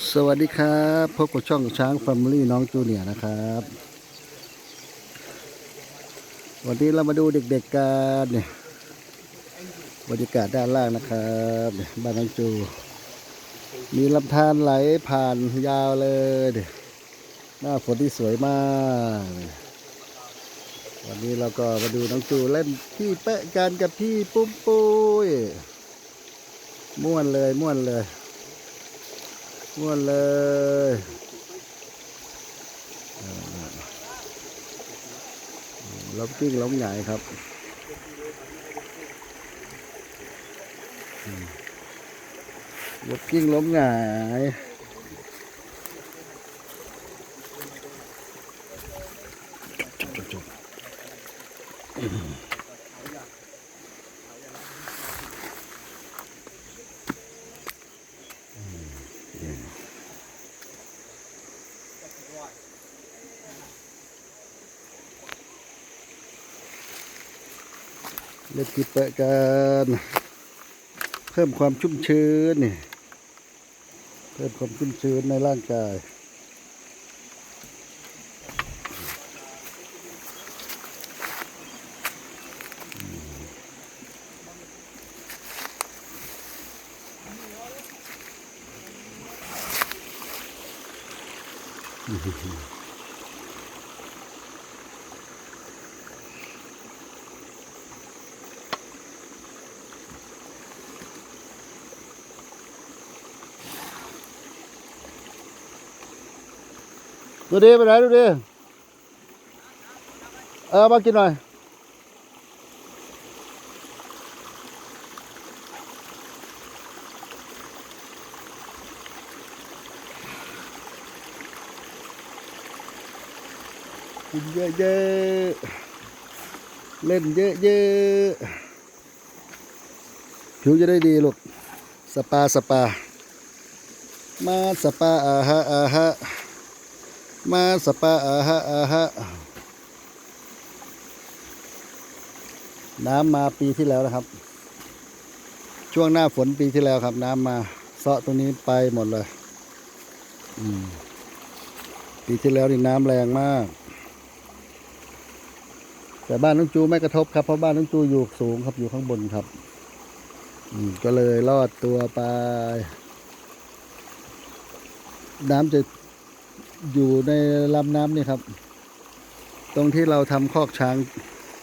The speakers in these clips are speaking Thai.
สวัสดีครับพบกับช่องช้างแฟมิลี่น้องจูเนียร์นะครับ วันนี้เรามาดูเด็กๆกันเนี่ยบรรยากาศด้านล่างนะครับบ้านน้องจู มีลำธารไหลผ่านยาวเลยหน้าฝนที่สวยมาก วันนี้เราก็มาดูน้องจูเล่นที่เปะกันกับพี่ปุ้มปุ้ยม่วนเลยม่วนเลย ม้วนเลยล้มกิ้งล้มใหญ่ครับล้มกิ้งล้มใหญ่ายจบจบจบอืม เล่นกีเปะกัน เพิ่มความชุ่มชื้นนี่เพิ่มความชุ่มชื้นในร่างกาย ดูดิไปไหนดูดิเออมากินหน่อยกินเยอะๆเล่นเยอะๆผิวจะได้ดีลูกสปาสปา มาสปาอาฮะอาฮะ มาสปาอาฮะอาฮะน้ำมาปีที่แล้วนะครับ ช่วงหน้าฝนปีที่แล้วครับ น้ำมาเซาะตรงนี้ไปหมดเลยปีที่แล้วนี่น้ำแรงมาก แต่บ้านน้องจูไม่กระทบครับเพราะบ้านน้องจูอยู่สูงครับอยู่ข้างบนครับก็เลยรอดตัวไป น้ำจะ อยู่ในลำน้ำนี่ครับ ตรงที่เราทำคอกช้าง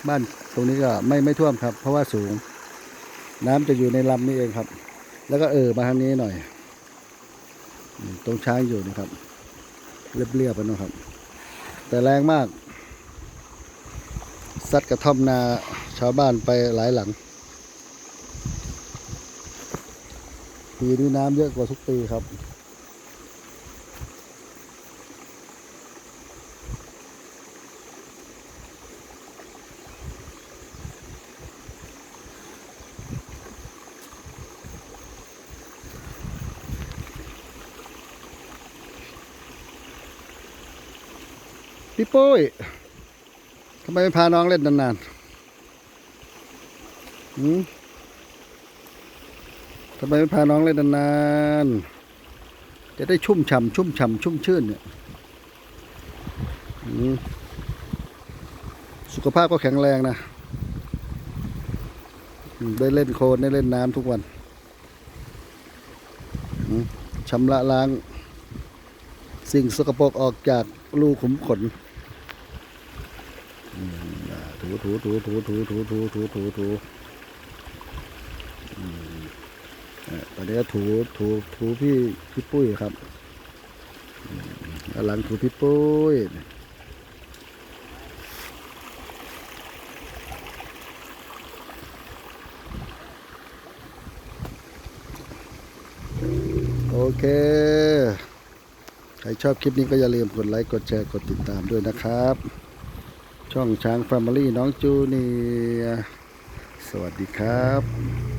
บ้านตรงนี้ก็ไม่ไม่ท่วมครับ เพราะว่าสูง น้ำจะอยู่ในลำนี้เองครับ แล้วก็เออมาทางนี้หน่อย ตรงช้างอยู่นี่ครับ เรียบๆไปนะครับ แต่แรงมากซัดกระท่อมนาชาวบ้านไปหลายหลัง ปีนี้น้ำเยอะกว่าทุกปีครับ พี่ปุ้ยทำไมไม่พาน้องเล่นนานๆหืมทำไมไม่พาน้องเล่นนานๆจะได้ชุ่มฉ่ำชุ่มฉ่ำชุ่มชื่นเนี่ยสุขภาพก็แข็งแรงนะ ได้เล่นโคลนได้เล่นน้ำทุกวันชำระล้าง สิ่งสกปรกออกจากรูขุมขน ถูถูถูถูถูถูถูถูถูถูอืมเอ่อตอนนี้ถูถูถูพี่พี่ปุ้ยครับอืมกำลังถูพี่ปุ้ยโอเค ใครชอบคลิปนี้ก็อย่าลืมกดไลค์ กดแชร์ กดติดตามด้วยนะครับ ช่องช้างแฟมิลี่น้องจูเนียสวัสดีครับ